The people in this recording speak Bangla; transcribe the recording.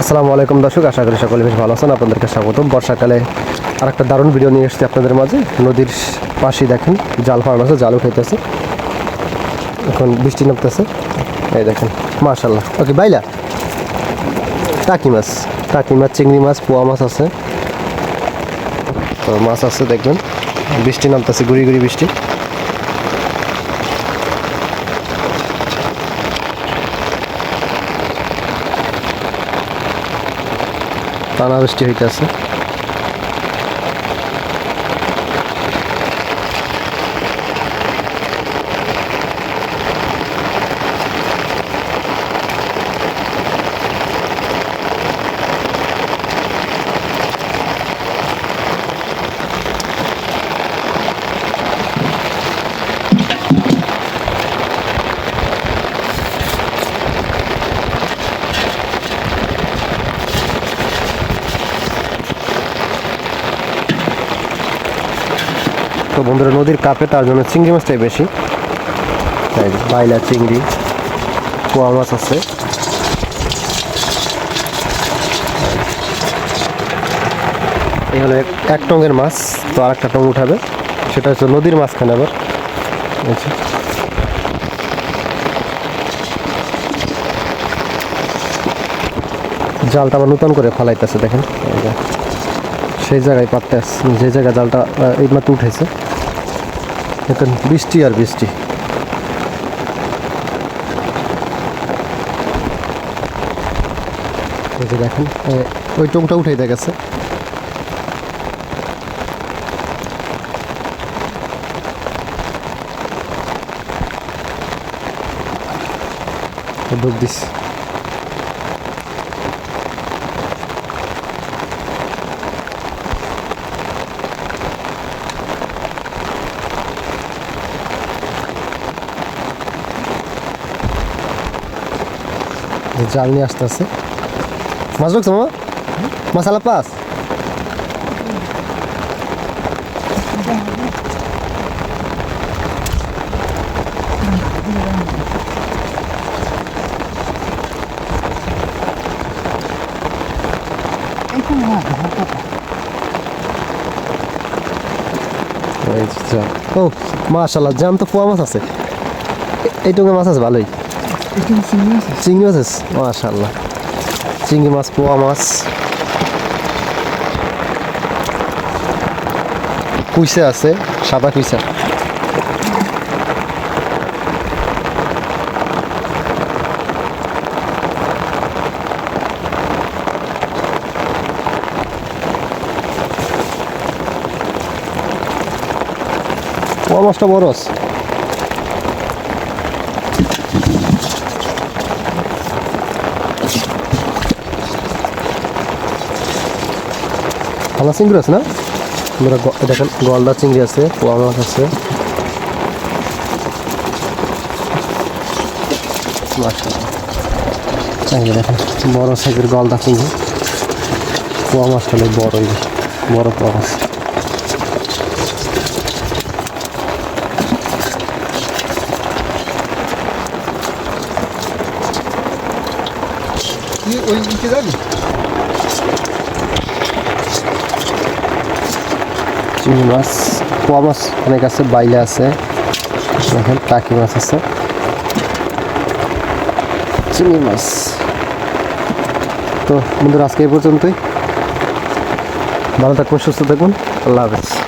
আসসালামু আলাইকুম দর্শক, আশা করি সকলে বেশ ভালো আছেন। আপনাদেরকে স্বাগত বর্ষাকালে আর একটা দারুণ ভিডিও নিয়ে এসেছি আপনাদের মাঝে। নদীর পাশে দেখেন, জাল ফার্ম আছে জাল উঠাইতেছে এখন বৃষ্টি নামতেছে। এই দেখেন মাশাল্লাহ ওকে, বাইলা। টাকি মাছ টাকি মাছ, চিংড়ি মাছ, পোয়া মাছ আছে। তো মাছ আছে, দেখবেন। বৃষ্টি নামতেছে, গুড়ি গুড়ি বৃষ্টি। টানা বৃষ্টি হইতেছে। তো বন্ধুরা নদীর কাপে তার জন্য চিংড়ি মাছটাই বেশি। বাইলা চিংড়ি, পোয়া মাছ আছে। এই হলো এক- টঙ্গের মাছ, তো আর একটা টং উঠাবে। সেটা হচ্ছে নদীর মাঝখানে আবার। জালটা আবার নতুন করে ফালাইতেছে, দেখেন। সেই জায়গায় পাততে যে জায়গায় জালটা আহ, এই মাত্র উঠেছে। এখন বৃষ্টি আর বৃষ্টি। দেখেন ওই টোংটা উঠে গেছে। ডুব দিস যে জাল নিয়ে আসতে আছে মাছ ঢুকছে মামা? মশালা পাস? ও মাশাল্লাহ জাম তো পোয়া মাছ আছে। এইটুকু মাছ আছে, ভালোই। চিংড়ি মাছ আছে? মাশাল্লাহ চিংড়ি মাছ, পোয়া মাছ। কুইসা আছে, সাদা কুইসা। পোয়া মাছটা বড় আছে। ভালো চিংড়ি আছে না? আমরা দেখেন গলদা চিংড়ি আছে, পোয়া মাছ আছে। দেখেন, বড় সাইজের গলদা চিংড়ি। পোয়া মাছটা অনেক বড় বড় পোয়া মাছ। ওই যাবি? চিংড়ি মাছ, পোয়া মাছ অনেক আছে, বাইলে আছে। দেখেন, টাকি মাছ আছে। চিংড়ি মাছ। তো বন্ধুরা, আজকে এই পর্যন্তই। ভালো থাকুন, সুস্থ থাকুন। আল্লাহ হাফেজ।